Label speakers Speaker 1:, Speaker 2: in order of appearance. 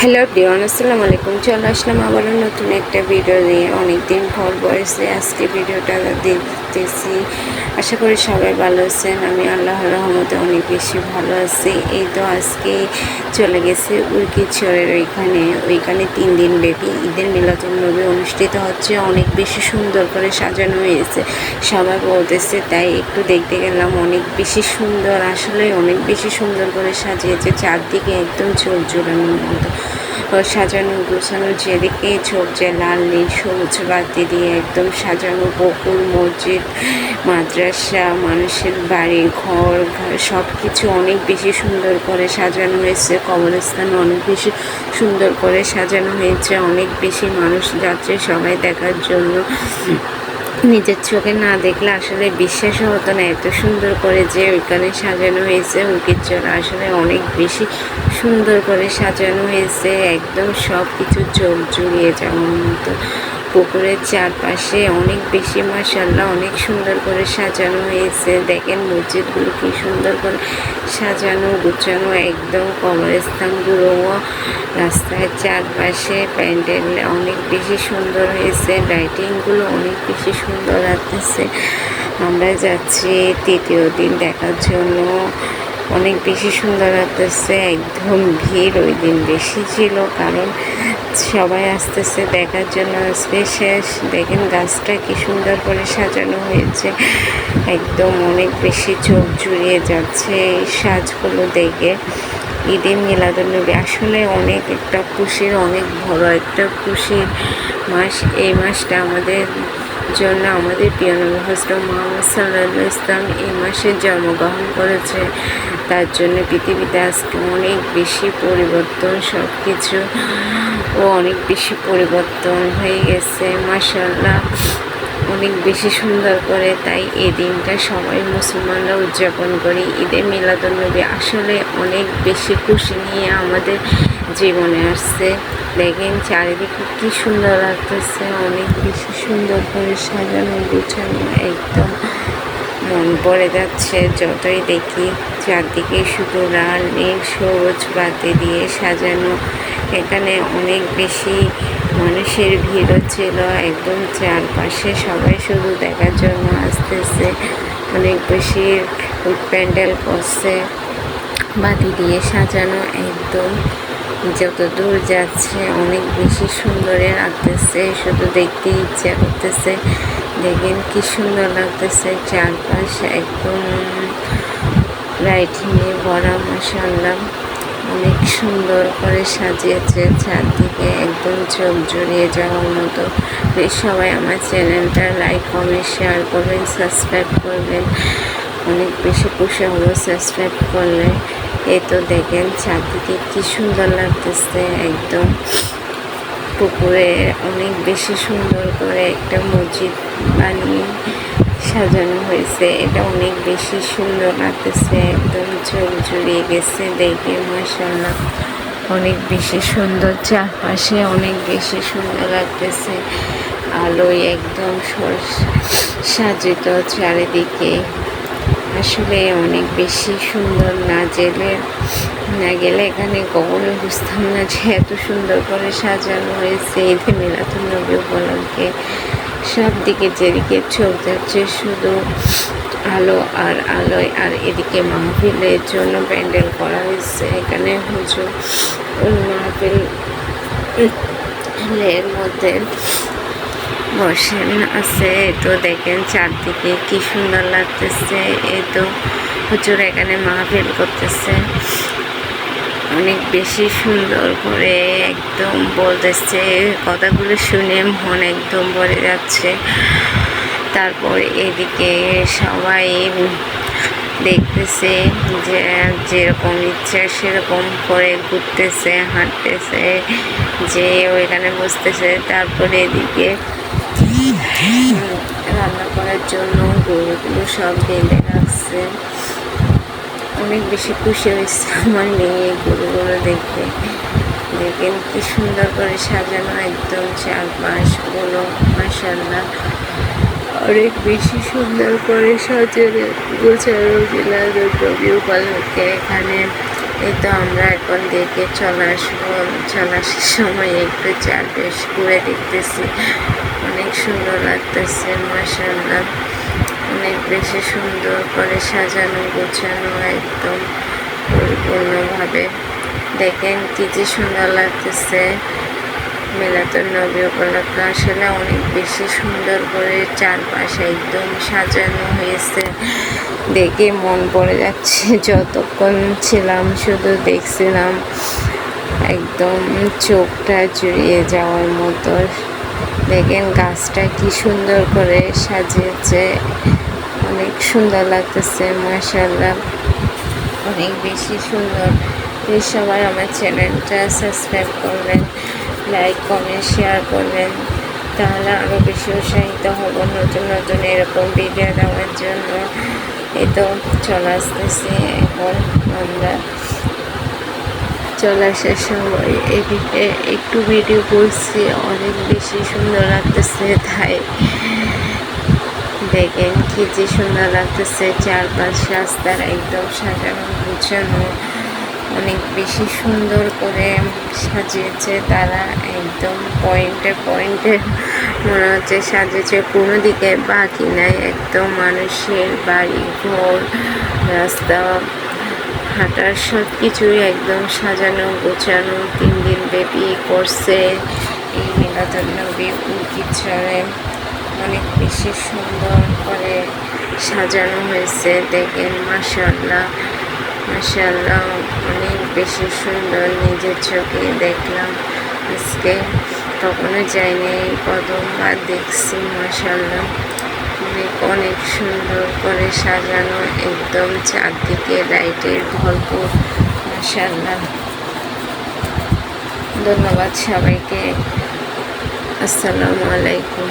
Speaker 1: Hello প্রিয়ন আসসালামু আলাইকুম চলে আসলাম আবারও নতুন একটা ভিডিও নিয়ে। অনেকদিন পর বয়সে আজকে ভিডিওটা দেখতেছি। আশা করি সবাই ভালো আছেন। আমি আল্লাহর রহমতে অনেক বেশি ভালো আছি। এই তো আজকে চলে গেছে উইকিচরের ওইখানে। ওইখানে তিন দিন ব্যাপী ঈদের মিলাতুল নবী অনুষ্ঠিত হচ্ছে। অনেক বেশি সুন্দর করে সাজানো হয়েছে। সবাই বলতেছে, তাই একটু দেখতে গেলাম। অনেক বেশি সুন্দর। আসলে অনেক বেশি সুন্দর করে সাজিয়েছে। চারদিকে একদম চোখ জোড়ানোর মতো। সাজানো গোছানো যেদিকে চোখ যে লাল, নীল, সবুজ বাতি দিয়ে একদম সাজানো বকুল মসজিদ, মাদ্রাসা, মানুষের বাড়ি, ঘর সব কিছু অনেক বেশি সুন্দর করে সাজানো হয়েছে। কবরস্থান অনেক বেশি সুন্দর করে সাজানো হয়েছে। অনেক বেশি মানুষ যাচ্ছে সবাই দেখার জন্য। নিজের চোখে না দেখলে আসলে বিশ্বাসও হতো না। এত সুন্দর করে যে ওইখানে সাজানো হয়েছে ঐতিহ্যর আসলে অনেক বেশি সুন্দর করে সাজানো হয়েছে। একদম সব কিছু চোখ জুড়িয়ে যেমন মতো। পুকুরের চারপাশে অনেক বেশি মাসাল্লাহ অনেক সুন্দর করে সাজানো হয়েছে। দেখেন মসজিদগুলো কি সুন্দর করে সাজানো, গুছানো, একদম কবরস্থানগুলোও রাস্তার চারপাশে প্যান্ডেল অনেক বেশি সুন্দর হয়েছে, লাইটিংগুলো অনেক বেশি সুন্দর লাগতেছে। আমরা যাচ্ছি তৃতীয় দিন দেখার জন্য। অনেক বেশি সুন্দর লাগতেছে, একদম ভিড় ওই দিন বেশি ছিল কারণ সবাই আসতেছে দেখার জন্য শেষ দেখেন গাছটা কি সুন্দর করে সাজানো হয়েছে, একদম অনেক বেশি চোখ জুড়িয়ে যাচ্ছে এই সাজগুলো দেখে। ঈদের মিলাদুলনবী আসলে অনেক একটা খুশির, অনেক বড় একটা খুশির মাস। এই মাসটা আমাদের জন্য আমাদের পিয়ানো হজরত মোহাম্মদ সাল্লা ইসলাম এই মাসে জন্মগ্রহণ করেছে। তার জন্য পৃথিবীতে আজকে অনেক বেশি পরিবর্তন সব কিছু ও অনেক বেশি পরিবর্তন হয়ে গেছে মাসাল্লাহ অনেক বেশি সুন্দর করে তাই এই দিনটা সবাই মুসলমানরা উদযাপন করি। ঈদে মিলাদুলনবী আসলে অনেক বেশি খুশি নিয়ে আমাদের জীবনে আসছে। দেখেন চারিদিকে কি সুন্দর লাগতেছে, অনেক বেশি সুন্দর করে সাজানো গুছানো, একদম মন পড়ে যাচ্ছে যতই দেখি। চারদিকে শুধু লাল, নীল, সবুজ বাতি দিয়ে সাজানো। এখানে অনেক বেশি মানুষের ভিড়ও ছিল একদম চারপাশে সবাই শুধু দেখার জন্য আসতেছে। অনেক বেশি প্যান্ডেল করছে, বাতি দিয়ে সাজানো, একদম যত দূর যাচ্ছে অনেক বেশি সুন্দরে লাগতেছে শুধু দেখতে ইচ্ছা করতেছে। দেখেন কি সুন্দর লাগতেছে, চারপাশ একদম লাইটিংয়ে ভরা মশাল্লা অনেক সুন্দর করে সাজিয়েছে চারদিকে একদম চোখ জড়িয়ে যাওয়ার মতো। সবাই আমার চ্যানেলটা লাইক, কমেন্ট, শেয়ার করবেন, সাবস্ক্রাইব করবেন। অনেক বেশি খুশি হলো সাবস্ক্রাইব করলে। এ তো দেখেন চারদিকে কি সুন্দর লাগতেছে একদম। পুকুরে অনেক বেশি সুন্দর করে একটা মসজিদ বানিয়ে সাজানো হয়েছে। এটা অনেক বেশি সুন্দর লাগতেছে, একদম চোখ জুড়িয়ে গেছে দেখে মশাল্লা অনেক বেশি সুন্দর চারপাশে অনেক বেশি সুন্দর লাগতেছে। আলোয় একদম সাজিত চারিদিকে। আসলে অনেক বেশি সুন্দর না জেলে না গেলে এখানে কখনো বুঝতাম না যে এত সুন্দর করে সাজানো হয়েছে। ঈদে মিলাতুল নবী উপলক্ষে সব দিকে যেদিকে চোখ যাচ্ছে শুধু আলো আর আলোয়। আর এদিকে মাহফিলের জন্য প্যান্ডেল করা হয়েছে। এখানে হুজুর ওই মাহফিলের মধ্যে বসেন, আছে। তো দেখেন চারদিকে কি সুন্দর লাগতেছে। এই তো হুজুর এখানে মাহফিল করতেছে। অনেক বেশি সুন্দর করে একদম বলতেছে, কথাগুলো শুনে মন একদম ভরে যাচ্ছে। তারপর এদিকে সবাই দেখতেছে যে, যেরকম ইচ্ছা সেরকম করে ঘুরতেছে, হাঁটতেছে, যে ওইখানে বসতেছে। তারপরে এদিকে রান্না করার জন্য গরুগুলো সব বেঁধে রাখছে। অনেক বেশি খুশি হয়েছে আমার মেয়ে গরুগুলো দেখে দেখেন কি সুন্দর করে সাজানো একদম চারপাশগুলো মাসাল্লাহ অনেক বেশি সুন্দর করে সাজানো গোছানো জেলা রবি উপলক্ষে এখানে। এই তো আমরা এখন দেখে চলে আসব। চলে আসার সময় একটু চারপাশ ঘুরে দেখতেছি। অনেক সুন্দর লাগতেছে মাসাল্লাহ অনেক বেশি সুন্দর করে সাজানো, গোছানো, একদম পরিপূর্ণভাবে। দেখেন কি যে সুন্দর লাগতেছে। মিলাতুন নবী উপলক্ষে আসলে অনেক বেশি সুন্দর করে চারপাশে একদম সাজানো হয়েছে। দেখে মন পড়ে যাচ্ছে। যতক্ষণ ছিলাম শুধু দেখছিলাম, একদম চোখটা জুড়িয়ে যাওয়ার মতো। দেখেন গাছটা কি সুন্দর করে সাজিয়েছে। অনেক সুন্দর লাগতেছে মাশাল্লাহ অনেক বেশি সুন্দর। প্লিজ সবাই আমার চ্যানেলটা সাবস্ক্রাইব করবেন, লাইক, কমেন্ট, শেয়ার করবেন। তাহলে আরও বেশি উৎসাহিত হব নতুন নতুন এরকম ভিডিও দেওয়ার জন্য। এই তো চলে আসতেছি এখন আমরা। চলে আসার সময় এদিকে একটু ভিডিও করছি, অনেক বেশি সুন্দর লাগতেছে, তাই দেখেন কি যে সুন্দর লাগতেছে, চারপাশ রাস্তার একদম সাজানো গুছানো, অনেক বেশি সুন্দর করে সাজিয়েছে তারা, একদম পয়েন্টে পয়েন্টে মনে হচ্ছে সাজিয়েছে, কোনো দিকে বাকি নাই, একদম মানুষের বাড়ি, ঘর, রাস্তা, হাঁটার সব কিছুই একদম সাজানো, গোছানো, তিন দিন ব্যাপী করছে, এই মিলাদুল নবী উকিচরে অনেক বেশি সুন্দর করে সাজানো হয়েছে। দেখেন মাসাল্লাহ মাসাল্লাহ অনেক বেশি সুন্দর নিজের চোখে দেখলাম আজকে। কখনো যাইনি এই প্রথমবার দেখছি মাসাল্লাহ অনেক অনেক সুন্দর করে সাজানো, একদম চারদিকে লাইটের ভরপুর মাসাল্লাহ ধন্যবাদ সবাইকে। আসসালামু আলাইকুম।